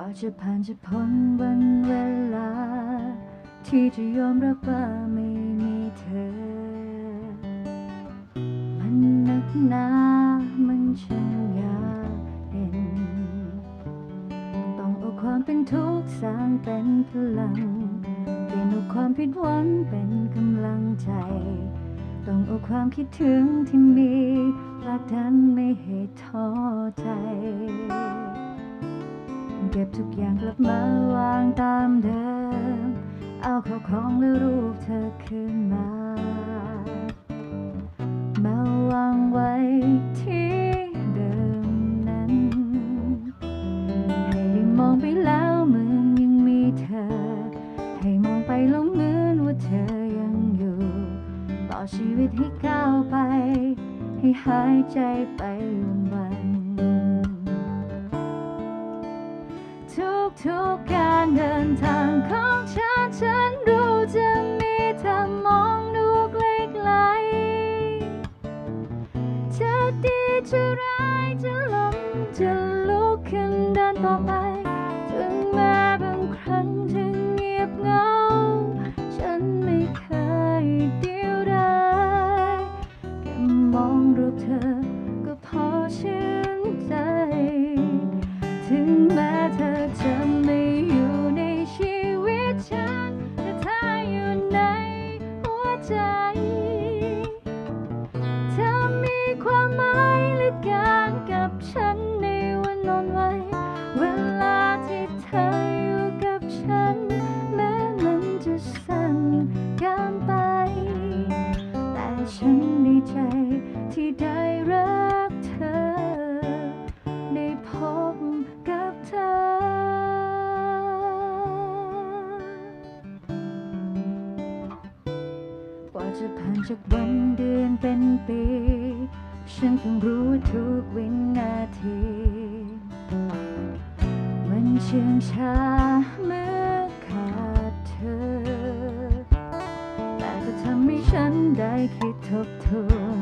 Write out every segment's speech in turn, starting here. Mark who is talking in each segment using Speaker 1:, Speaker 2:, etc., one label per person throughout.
Speaker 1: ว่าจะผ่านจะพ้นวันเวลา ที่จะยอมรับว่าไม่มีเธอ มันหนักหนามันช่างยากเย็นต้องเอาความเป็นทุกข์สร้างเป็นพลังเปลี่ยนเอาความผิดหวังเป็นกำลังใจ ต้องเอาความคิดถึงที่มีผลักดันไม่ให้ท้อใจ เก็บทุกอย่างกลับมาวางตามเดิม เอาเข้าของและรูปเธอคืนมามาวางไว้ที่เดิมนั้น ให้มองไปแล้วเหมือนยังมีเธอ ให้มองไปแล้วเหมือนว่าเธอยังอยู่ ต่อชีวิตให้ก้าวไป ให้หายใจไปวันๆ ทุกการเดินทางของฉัน ฉันรู้จะมีเธอมองดูไกลๆจะดีจะร้ายจะล้มจะลุกขึ้นเดินต่อไป ถึงแม้บางครั้งจะเงียบเหงา ฉันไม่เคยเดียวดายแค่มองรูปเธอ ฉันดีใจที่ได้รักเธอ ได้พบกับเธอ กว่าจะผ่านจากวันเดือนเป็นปี ฉันเพิ่งรู้ทุกวินาที มันเชื่องช้าเมื่อ ฉันได้คิดทบทวน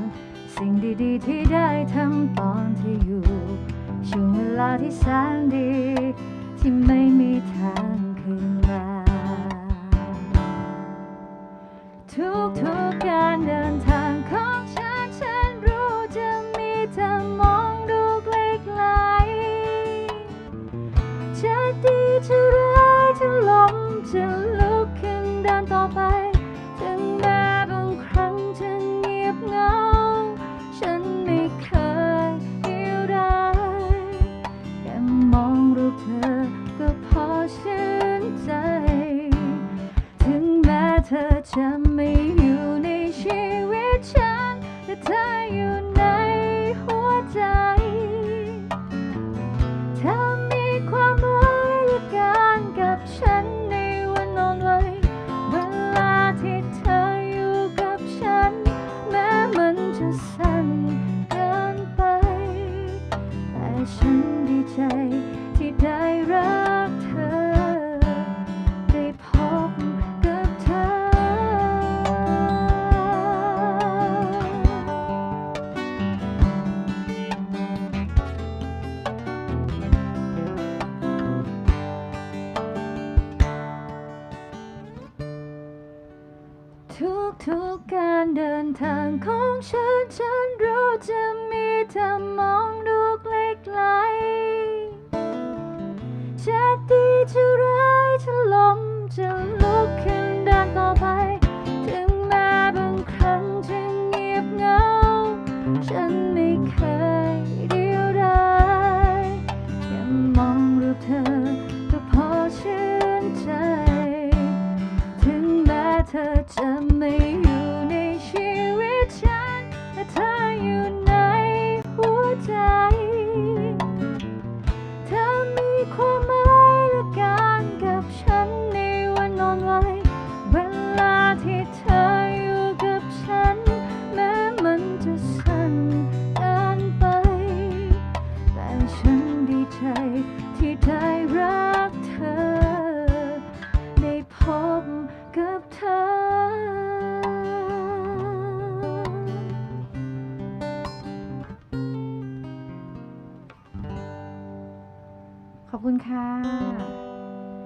Speaker 1: สิ่งดีๆ ที่ได้ทำตอนที่อยู่ ช่วงเวลาที่แสนดี ที่ไม่มีทาง ฉันในวันนอนไว้เวลาที่เธออยู่กับฉัน แม้มันจะสั้นเกินไป แต่ฉันดีใจ ทุกการเดินทางของฉัน ฉันรู้จะมีเธอมองดูไกลๆจะดีจะร้ายจะล้มจะลุกขึ้นเดินต่อไป ถึงแม้บางครั้งจะเงียบเหงา ฉันไม่เคยเดียวดายแค่มองรูปเธอก็พอชื่นใจ ถึงแม้เธอจะ
Speaker 2: ขอบคุณค่ะ